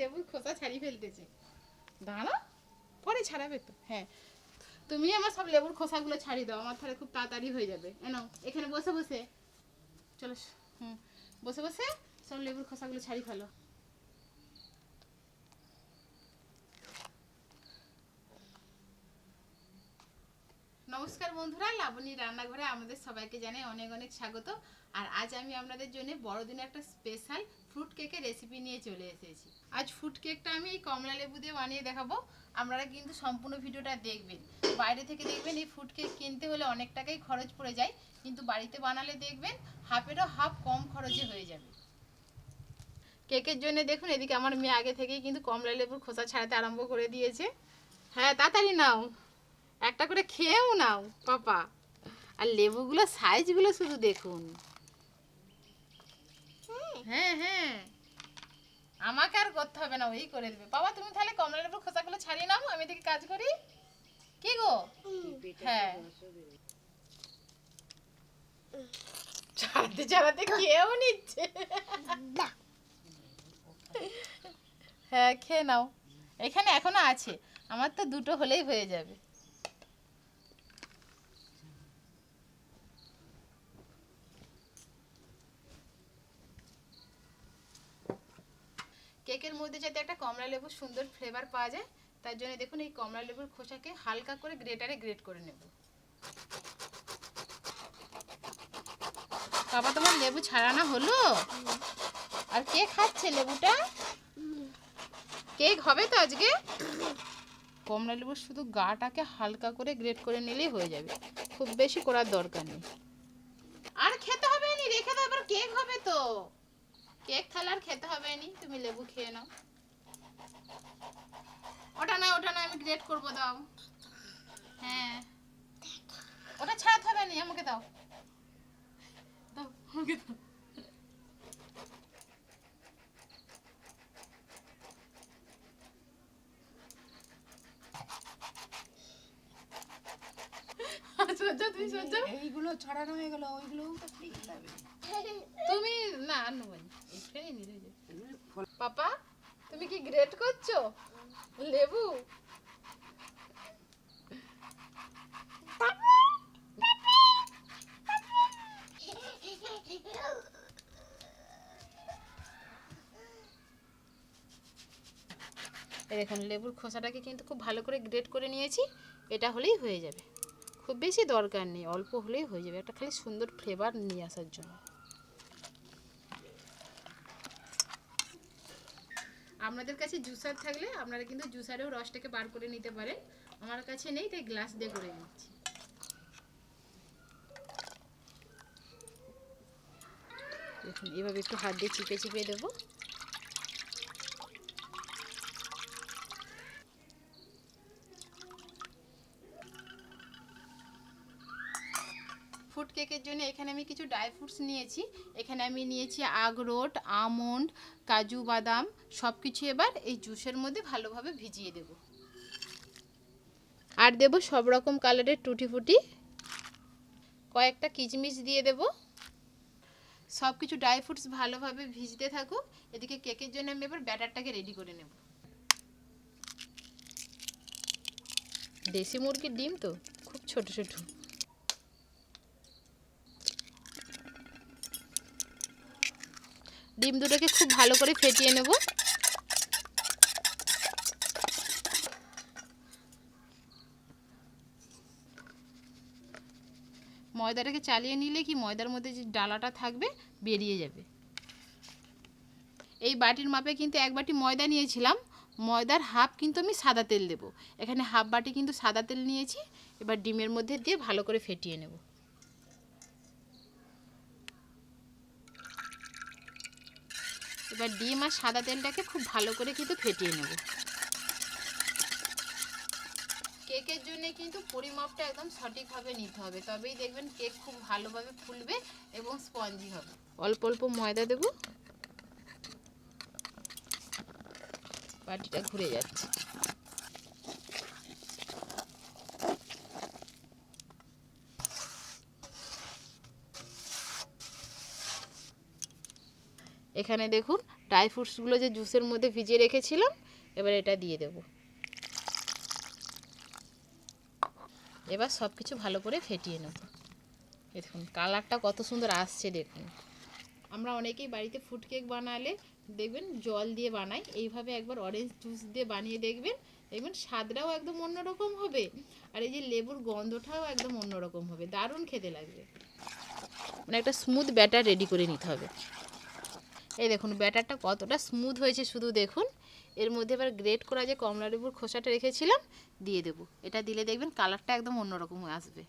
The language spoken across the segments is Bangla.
লেবুর খোসা ছাড়িয়ে ফেলতেছে। দাঁড়া পরে ছাড়াবে তো। হ্যাঁ তুমি আমার সব লেবুর খোসাগুলো ছাড়িয়ে দাও, আমার তাহলে খুব তাড়াতাড়ি হয়ে যাবে। এনো এখানে বসে বসে। চলো, হুম, বসে বসে সব লেবুর খোসাগুলো ছাড়িয়ে ফেলো। নমস্কার বন্ধুরা, লাবণী রান্নাঘরে আমাদের সবাইকে জানাই অনেক অনেক স্বাগত। আর আজ আমি আপনাদের জন্য বড়দিনে একটা স্পেশাল ফ্রুট কেকের রেসিপি নিয়ে চলে এসেছি। আজ ফ্রুট কেকটা আমি এই কমলা লেবু দিয়ে বানিয়ে দেখাবো। আপনারা কিন্তু সম্পূর্ণ ভিডিওটা দেখবেন। বাইরে থেকে দেখবেন এই ফ্রুট কেক কিনতে হলে অনেক টাকাই খরচ পড়ে যায়, কিন্তু বাড়িতে বানালে দেখবেন হাফেরও হাফ কম খরচে হয়ে যাবে। কেকের জন্য দেখুন, এদিকে আমার মেয়ে আগে থেকেই কিন্তু কমলা লেবুর খোসা ছাড়াতে আরম্ভ করে দিয়েছে। হ্যাঁ তাড়াতাড়ি নাও। একটা করে খেয়েও নাও, পাপা। আর লেবুগুলো সাইজগুলো শুধু দেখুন। হ্যাঁ হ্যাঁ। আমাকে আর করতে হবে না, ওই করে দেবে। বাবা, তুমি তাহলে কমলা লেবুর খোসাগুলো ছাড়িয়ে নাও, আমি এদিকে কাজ করি। কি গো? হ্যাঁ। ছাড়াতে ছাড়াতে খেয়েও নিচ্ছে। হ্যাঁ খেয়ে নাও। এখানে এখনও আছে। আমার তো দুটো হলেই হয়ে যাবে। কেকের মধ্যে যাতে একটা কমলা লেবুর সুন্দর ফ্লেভার পাওয়া যায়, তার জন্য দেখুন এই কমলা লেবুর খোসাকে হালকা করে গ্রেটারে গ্রেট করে নেব। বাবা, তোমার লেবু ছাড়ানো হলো? আর কে খাচ্ছে লেবুটা? কেক হবে তো আজকে? কমলা লেবুর শুধু গাটাকে হালকা করে গ্রেট করে নিলেই হয়ে যাবে। খুব বেশি করার দরকার নেই আর খেতে হবে নি রেখে দাও এবার কেক হবে তো কেক তাহলে আর খেতে হবে নি, তুমি লেবু খেয়ে নাও। ওটা না ওটা না আমি গ্রেট করব, দাও। হ্যাঁ। ওটা ছাড়াতে হবে নি, আমাকে দাও। দাও, আমাকে দাও সহ্য তুমি সহ্য এইগুলো ছড়ানো হয়ে গেল ওইগুলো তুমি না আর নেব না এখানে নিলে হয়ে যাবে। পাপা তুমি কি গ্রেট করছ? লেবু? দেখুন লেবুর খোসাটাকে কিন্তু খুব ভালো করে গ্রেট করে নিয়েছি এটা হলেই হয়ে যাবে। খুব বেশি দরকার নেই, অল্প হলেই হয়ে যাবে। একটা খালি সুন্দর ফ্লেভার নিয়ে আসার জন্য। আপনাদের কাছে জুসার থাকলে আপনারা কিন্তু জুসারেও রসটাকে বার করে নিতে পারেন। আমার কাছে নেই, তাই গ্লাস দিয়ে করে নিচ্ছি। দেখুন, এভাবে একটু হাত দিয়ে চিপে চিপে দেবো। কিছু ড্রাই ফ্রুটস নিয়েছি। এখানে আমি নিয়েছি আখরোট আমন্ড, কাজু বাদাম সব কিছু এবার এই জুসের মধ্যে ভালোভাবে ভিজিয়ে দেব। আর দেব সব রকম কালারের টুটি ফুটি। কয়েকটা কিচমিচ দিয়ে দেব। সব কিছু ড্রাই ফ্রুটস ভালোভাবে ভিজতে থাকুক। এদিকে কেকের জন্য আমি এবার ব্যাটারটাকে রেডি করে নেব। দেশি মুরগির ডিম তো, খুব ছোট ছোট। ডিম দুটোকে খুব ভালো করে ফেটিয়ে নেব। ময়দাটাকে চালিয়ে নিলে কি ময়দার মধ্যে যে ডালাটা থাকবে বেরিয়ে যাবে। এই বাটির মাপে কিন্তু এক বাটি ময়দা নিয়েছিলাম। ময়দার হাফ কিন্তু আমি সাদা তেল দেব। এখানে হাফ বাটি কিন্তু সাদা তেল নিয়েছি। এবার ডিমের মধ্যে দিয়ে ভালো করে ফেটিয়ে নেব। এবার ডিম আর সাদা তেলটাকে খুব ভালো করে কিন্তু ফেটিয়ে নেব। কেকের জন্য কিন্তু পরিমাপটা একদম সঠিকভাবে নিতে হবে। তবেই দেখবেন কেক খুব ভালোভাবে ফুলবে এবং স্পঞ্জি হবে। অল্প অল্প ময়দা দেব। বাটিটা ঘুরে যাচ্ছে। এখানে দেখুন ড্রাই ফ্রুটসগুলো যে জুসের মধ্যে ভিজিয়ে রেখেছিলাম, এবার এটা দিয়ে দেব। এবার সব কিছু ভালো করে ফেটিয়ে নেব। দেখুন কালারটা কত সুন্দর আসছে দেখুন। আমরা অনেকেই বাড়িতে ফুড কেক বানালে দেখবেন জল দিয়ে বানাই, এইভাবে একবার অরেঞ্জ জুস দিয়ে বানিয়ে দেখবেন দেখবেন স্বাদটাও একদম অন্যরকম হবে, আর এই যে লেবুর গন্ধটাও একদম অন্যরকম হবে, দারুণ খেতে লাগবে। মানে একটা স্মুথ ব্যাটার রেডি করে নিতে হবে। এই দেখুন, ব্যাটারটা কতটা স্মুথ হয়েছে, শুধু দেখুন। এর মধ্যে এবার গ্রেট করা যে কমলা লেবুর খোসাটা রেখেছিলাম, দিয়ে দেবো। এটা দিলে দেখবেন কালারটা একদম অন্যরকম আসবে।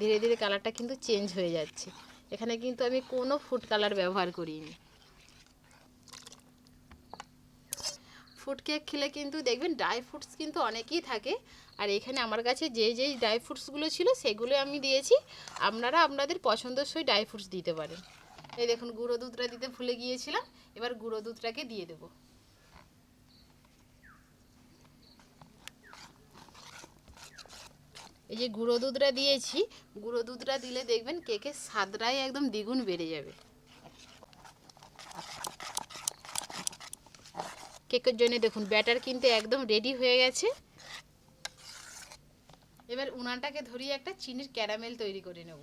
ধীরে ধীরে কালারটা কিন্তু চেঞ্জ হয়ে যাচ্ছে। এখানে কিন্তু আমি কোনো ফুড কালার ব্যবহার করিনি। ফুড কেক খেলে কিন্তু দেখবেন ড্রাই ফ্রুটস কিন্তু অনেকেই থাকে। আর এখানে আমার কাছে যে যেই ড্রাই ফ্রুটসগুলো ছিল, সেগুলো আমি দিয়েছি। আপনারা আপনাদের পছন্দসই ড্রাই ফ্রুটস দিতে পারেন। এই দেখুন, গুঁড়ো দুধটা দিতে ভুলে গিয়েছিলাম, এবার গুঁড়ো দুধটাকে দিয়ে দেবো। এই যে গুঁড়ো দুধটা দিয়েছি, গুঁড়ো দুধটা দিলে দেখবেন কেকের স্বাদটাই একদম দ্বিগুণ বেড়ে যাবে। কেকের জন্য দেখুন, ব্যাটার কিন্তু একদম রেডি হয়ে গেছে। এবার উনানটাকে ধরিয়ে একটা চিনির ক্যারামেল তৈরি করে নেব।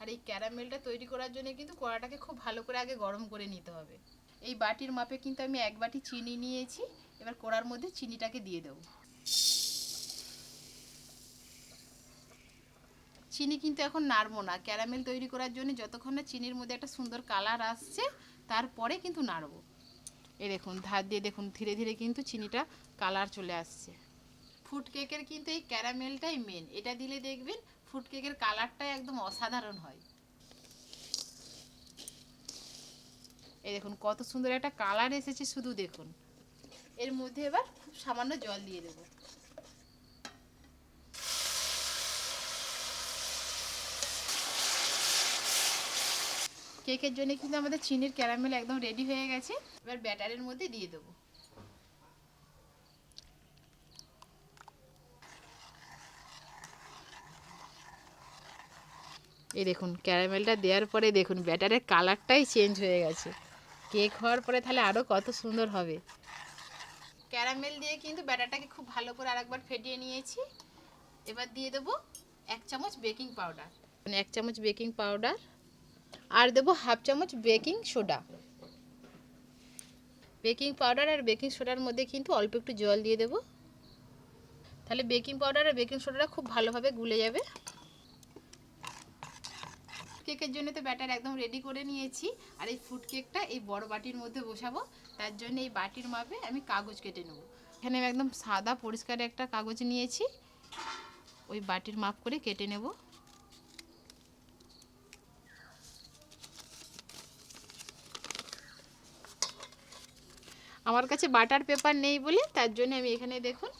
আর এই ক্যারামেলটা তৈরি করার জন্য কিন্তু কড়াটাকে খুব ভালো করে আগে গরম করে নিতে হবে। এই বাটির মাপে কিন্তু আমি এক বাটি চিনি নিয়েছি, এবার কড়ার মধ্যে চিনিটাকে দিয়ে দেবো। চিনি কিন্তু এখন নাড়বো না। ক্যারামেল তৈরি করার জন্য যতক্ষণ না চিনির মধ্যে একটা সুন্দর কালার আসছে, তারপরে কিন্তু নাড়বো। এই দেখুন, ধার দিয়ে দেখুন, ধীরে ধীরে কিন্তু চিনিটা কালার চলে আসছে। ফুড কেকের কিন্তু এই ক্যারামেলটাই মেন এটা দিলে দেখবেন ফুড কেকের কালারটাই একদম অসাধারণ হয়। এই দেখুন, কত সুন্দর একটা কালার এসেছে, শুধু দেখুন। এর মধ্যে এবার খুব সামান্য জল দিয়ে দেবো। কেকের জন্য কিন্তু আমাদের চিনির ক্যারামেল একদম রেডি হয়ে গেছে। এবার ব্যাটারের মধ্যে দিয়ে দেবো। এই দেখুন, ক্যারামেলটা দেওয়ার পরে দেখুন, ব্যাটারের কালারটাই চেঞ্জ হয়ে গেছে। কেক হওয়ার পরে তাহলে আরও কত সুন্দর হবে। ক্যারামেল দিয়ে কিন্তু ব্যাটারটাকে খুব ভালো করে আরেকবার ফেটিয়ে নিয়েছি। এবার দিয়ে দেবো এক চামচ বেকিং পাউডার মানে এক চামচ বেকিং পাউডার আর দেবো হাফ চামচ বেকিং সোডা বেকিং পাউডার আর বেকিং সোডার মধ্যে কিন্তু অল্প একটু জল দিয়ে দেবো। তাহলে বেকিং পাউডার আর বেকিং সোডাটা খুব ভালোভাবে গুলে যাবে। কেকের জন্য তো ব্যাটার একদম রেডি করে নিয়েছি। আর এই ফুড কেকটা এই বড় বাটির মধ্যে বসাবো। তার জন্য এই বাটির মাপে আমি কাগজ কেটে নেব। এখানে আমি একদম সাদা পরিষ্কার একটা কাগজ নিয়েছি। ওই বাটির মাপ করে কেটে নেব। আমার কাছে বাটার পেপার নেই বলে, তার জন্য আমি এখানে দেখুন,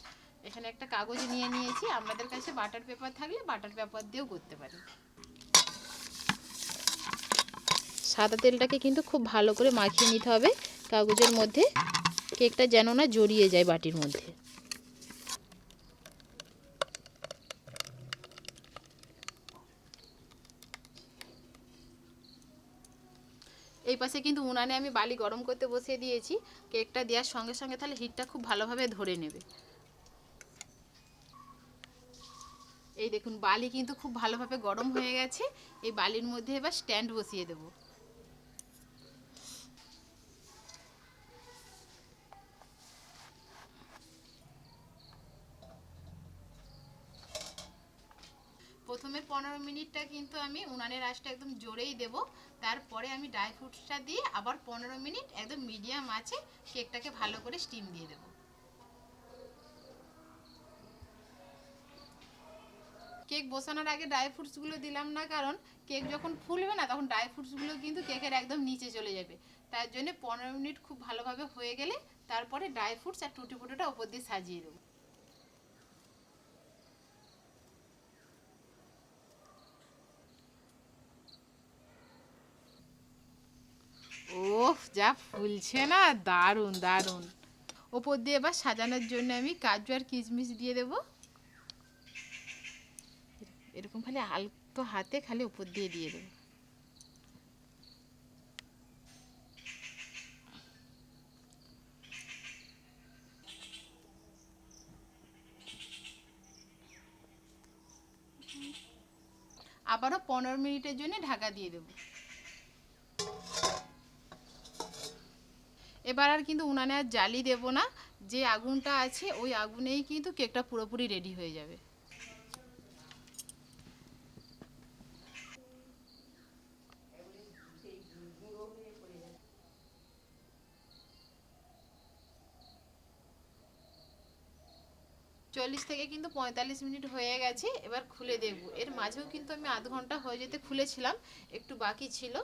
এখানে একটা কাগজ নিয়ে নিয়েছি। আপনাদের কাছে বাটার পেপার থাকলে বাটার পেপার দিয়েও করতে পারেন সাদা তেলটাকে কিন্তু খুব ভালো করে মাখিয়ে নিতে হবে কাগজের মধ্যে। কেকটা যেন না জড়িয়ে যায় বাটির মধ্যে। এই পাশে কিন্তু উনানে আমি বালি গরম করতে বসিয়ে দিয়েছি। কেকটা দেওয়ার সঙ্গে সঙ্গে তাহলে হিটটা খুব ভালোভাবে ধরে নেবে। এই দেখুন, বালি কিন্তু খুব ভালোভাবে গরম হয়ে গেছে। এই বালির মধ্যে এবার স্ট্যান্ড বসিয়ে দেবো। প্রথমে পনেরো মিনিটটা কিন্তু আমি উনানের আঁচটা একদম জোরেই দেব। তারপরে আমি ড্রাই ফ্রুটসটা দিয়ে আবার পনেরো মিনিট একদম মিডিয়াম আছে কেকটাকে ভালো করে স্টিম দিয়ে দেবো। কেক বসানোর আগে ড্রাই ফ্রুটসগুলো দিলাম না কারণ কেক যখন ফুলবে না তখন ড্রাই ফ্রুটসগুলো কিন্তু কেকের একদম নিচে চলে যাবে। তার জন্য পনেরো মিনিট খুব ভালোভাবে হয়ে গেলে তারপরে ড্রাই ফ্রুটস আর টুটি ফুটোটা ওপর দিয়ে সাজিয়ে দেবো ওফ যা ফুলছে না, দারুণ দারুণ। ওপর দিয়ে এবার সাজানোর জন্য আমি কাজু আর কিশমিশ দিয়ে দেবো। এরকম খালি হালকা তো হাতে খালি উপর দিয়ে দিয়ে দেবো। আবারও পনেরো মিনিটের জন্য ঢাকা দিয়ে দেব। এবার আর কিন্তু উনানে আর জালি দেব না। যে আগুনটা আছে, ওই আগুনেই কিন্তু কেকটা পুরোপুরি রেডি হয়ে যাবে। চল্লিশ থেকে কিন্তু পঁয়তাল্লিশ মিনিট হয়ে গেছে, এবার খুলে দেখব এর মাঝেও কিন্তু আমি আধ ঘণ্টা হয়ে যেতে খুলেছিলাম, একটু বাকি ছিল।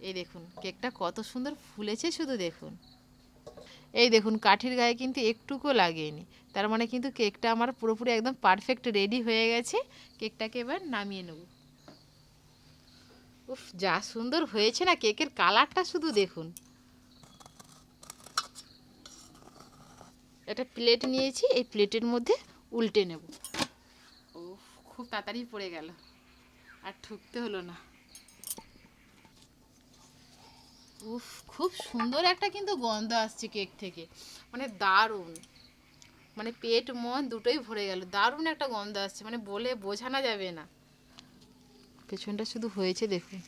এই দেখুন, কেকটা কত সুন্দর ফুলেছে শুধু দেখুন। এই দেখুন, কাঠির গায়ে কিন্তু একটুকুও লাগেনি। তার মানে কিন্তু কেকটা আমার পুরোপুরি একদম পারফেক্ট রেডি হয়ে গেছে। কেকটাকে এবার নামিয়ে নেব। উফ, যা সুন্দর হয়েছে না, কেকের কালারটা শুধু দেখুন। একটা প্লেট নিয়েছি, এই প্লেটের মধ্যে উল্টে নেব। ও খুব তাড়াতাড়ি পড়ে গেল। আর ঠুকতে হলো না। উফ, খুব সুন্দর একটা কিন্তু গন্ধ আসছে কেক থেকে। মানে দারুণ। মানে পেট, মন দুটোই ভরে গেল। দারুণ একটা গন্ধ আসছে। মানে বলে বোঝানো যাবে না। পেছনটা শুধু হয়েছে দেখুন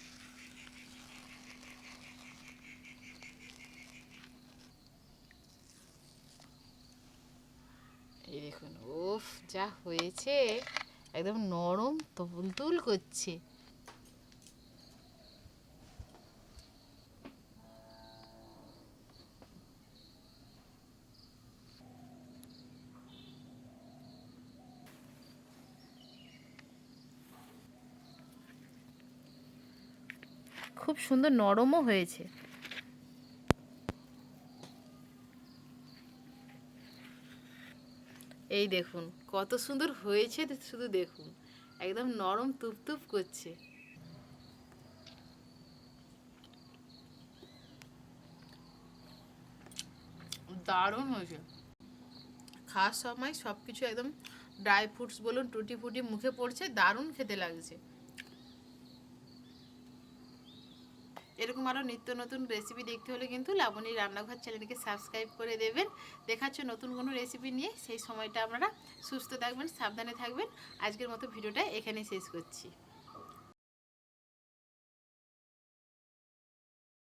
এই দেখুন, উফ, যা হয়েছে। একদম নরম, তুলতুল করছে। খুব সুন্দর নরমও হয়েছে। এই দেখুন, কত সুন্দর হয়েছে শুধু দেখুন। একদম নরম তুপতুপ করছে। দারুণ হয়েছে। খাওয়ার সময় সব কিছু একদম ড্রাই ফ্রুটস বলুন টুটি ফুটি মুখে পড়ছে, দারুণ খেতে লাগছে। এরকম আরও নিত্য নতুন রেসিপি দেখতে হলে কিন্তু লাবণীর রান্নাঘর চ্যানেলকে সাবস্ক্রাইব করে দেবেন। দেখাচ্ছে নতুন কোনো রেসিপি নিয়ে, সেই সময়টা আপনারা সুস্থ থাকবেন, সাবধানে থাকবেন। আজকের মতো ভিডিওটা এখানেই শেষ করছি।